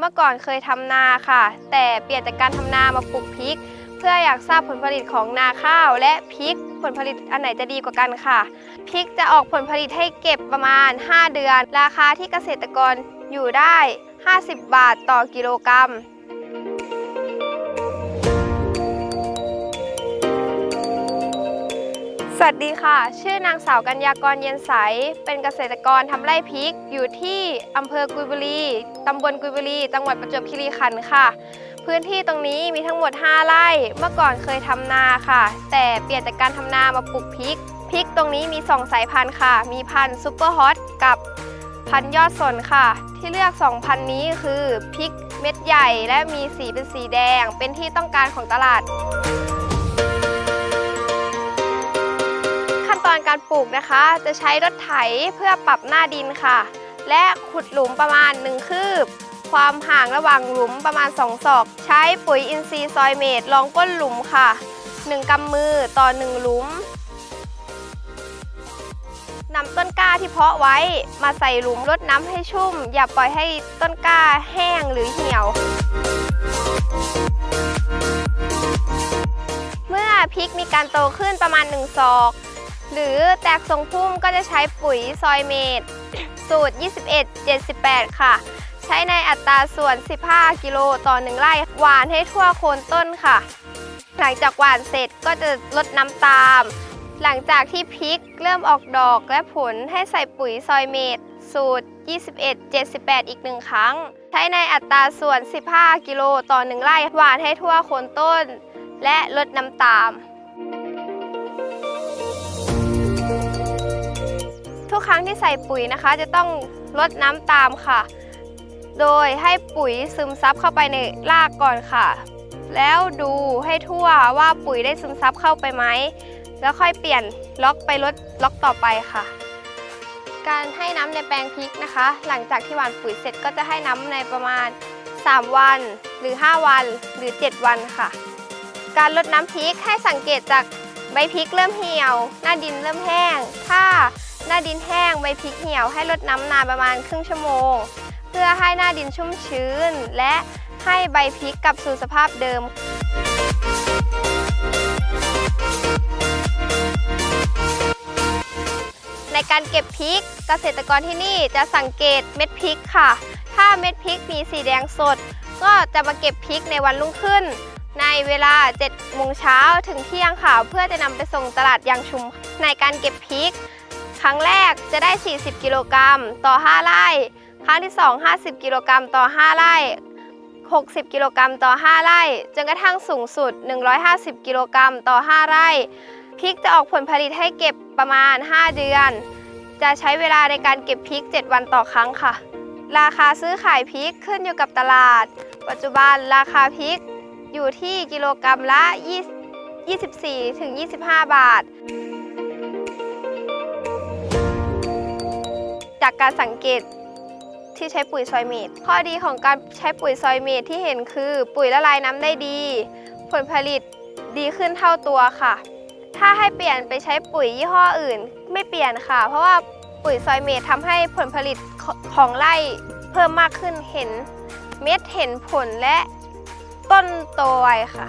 เมื่อก่อนเคยทำนาค่ะ แต่เปลี่ยนจากการทำนามาปลูกพริก เพื่ออยากทราบผลผลิตของนาข้าวและพริกผลผลิตอันไหนจะดีกว่ากันค่ะพริกจะออกผลผลิตให้เก็บประมาณ 5 เดือน ราคาที่เกษตรกรอยู่ได้ 50 บาทต่อกิโลกรัม สวัสดีค่ะ ชื่อนางสาวกัญญากรเย็นใส เป็นเกษตรกรทำไร่พริก อยู่ที่อำเภอกุยบุรีตำบลกุยบุรีจังหวัดประจวบคีรีขันธ์ค่ะ พื้นที่ตรงนี้มีทั้งหมด 5 ไร่ เมื่อก่อนเคยทำนาค่ะ แต่เปลี่ยนจากการทำนามาปลูกพริก พริกตรงนี้มี 2 สายพันธุ์ค่ะ มีพันธุ์ซุปเปอร์ฮอตกับพันธุ์ยอดสนค่ะ ที่เลือก 2 พันธุ์นี้คือพริกเม็ดใหญ่และมีสีเป็นสีแดง เป็นที่ต้องการของตลาด การปลูกนะคะ จะใช้รถไถเพื่อปรับหน้าดินค่ะ และขุดหลุมประมาณ 1 คืบ ความห่างระหว่างหลุมประมาณ 2 ศอก ใช้ปุ๋ยอินทรีย์ซอยเมดรองก้นหลุมค่ะ 1กำมือต่อ 1 หลุมนำต้นกล้าที่เพาะไว้มาใส่หลุมรดน้ำให้ชุ่ม อย่าปล่อยให้ต้นกล้าแห้งหรือเหี่ยว เมื่อพริกมีการโตขึ้นประมาณ 1 ศอก หรือแตกทรงพุ่มก็จะใช้ปุ๋ยซอยเมดสูตร 21 78 ค่ะ ใช้ในอัตราส่วน 15 กิโลต่อ 1 ไร่ หวานให้ทั่วโคนต้นค่ะ หลังจากหวานเสร็จก็จะลดน้ำตามหลังจากที่พริกเริ่มออกดอกและผลให้ใส่ปุ๋ยซอยเมดสูตร 21 78 อีกหนึ่งครั้ง ใช้ในอัตราส่วน 15 กิโลต่อ 1 ไร่ หวานให้ทั่วโคนต้น และลดน้ำตาม ทุกครั้งที่ใส่ปุ๋ยนะคะ จะต้องลดน้ำตามค่ะ โดยให้ปุ๋ยซึมซับเข้าไปในรากก่อนค่ะ แล้วดูให้ทั่วว่าปุ๋ยได้ซึมซับเข้าไปไหม แล้วค่อยเปลี่ยนล็อกไปลดล็อกต่อไปค่ะ การให้น้ำในแปลงพริกนะคะ หลังจากที่หว่านปุ๋ยเสร็จก็จะให้น้ำในประมาณ 3 วัน หรือ 5 วัน หรือ 7 วันค่ะ การลดน้ำพริกให้สังเกตจากใบพริกเริ่มเหี่ยว หน้าดินเริ่มแห้ง ถ้า หน้าดินแห้งใบพริกเหี่ยวให้ลดน้ำนานประมาณครึ่งชั่วโมง เพื่อให้หน้าดินชุ่มชื้น และให้ใบพริกกลับสู่สภาพเดิมในการเก็บพริกเกษตรกรที่นี่จะสังเกตเม็ดพริกค่ะ ถ้าเม็ดพริกมีสีแดงสด ก็จะมาเก็บพริกในวันรุ่งขึ้น ในเวลา7โมงเช้าถึงเที่ยงค่ะ เพื่อจะนำไปส่งตลาดยางชุมในการเก็บพริก ครั้งแรกจะได้ 40 กิโลกรัมต่อ 5 ไร่ ครั้งที่ 2 50 กิโลกรัมต่อ 5 ไร่ 60 กิโลกรัมต่อ 5 ไร่ จนกระทั่งสูงสุด 150 กิโลกรัมต่อ 5 ไร่ พริกจะออกผลผลิตให้เก็บประมาณ 5 เดือน จะใช้เวลาในการเก็บพริก 7 วันต่อครั้งค่ะ ราคาซื้อขายพริกขึ้นอยู่กับตลาด ปัจจุบันราคาพริกอยู่ที่กิโลกรัมละ 24-25 บาท จากการสังเกตที่ใช้ปุ๋ยซอยเมดข้อดีของการใช้ปุ๋ยซอยเมดที่เห็นคือ ปุ๋ยละลายน้ำได้ดี ผลผลิตดีขึ้นเท่าตัวค่ะ ถ้าให้เปลี่ยนไปใช้ปุ๋ยยี่ห้ออื่น ไม่เปลี่ยนค่ะ เพราะว่าปุ๋ยซอยเมดทำให้ผลผลิตขของไร่เพิ่มมากขึ้นเห็นเม็ดเห็นผลและต้นโตไวค่ะ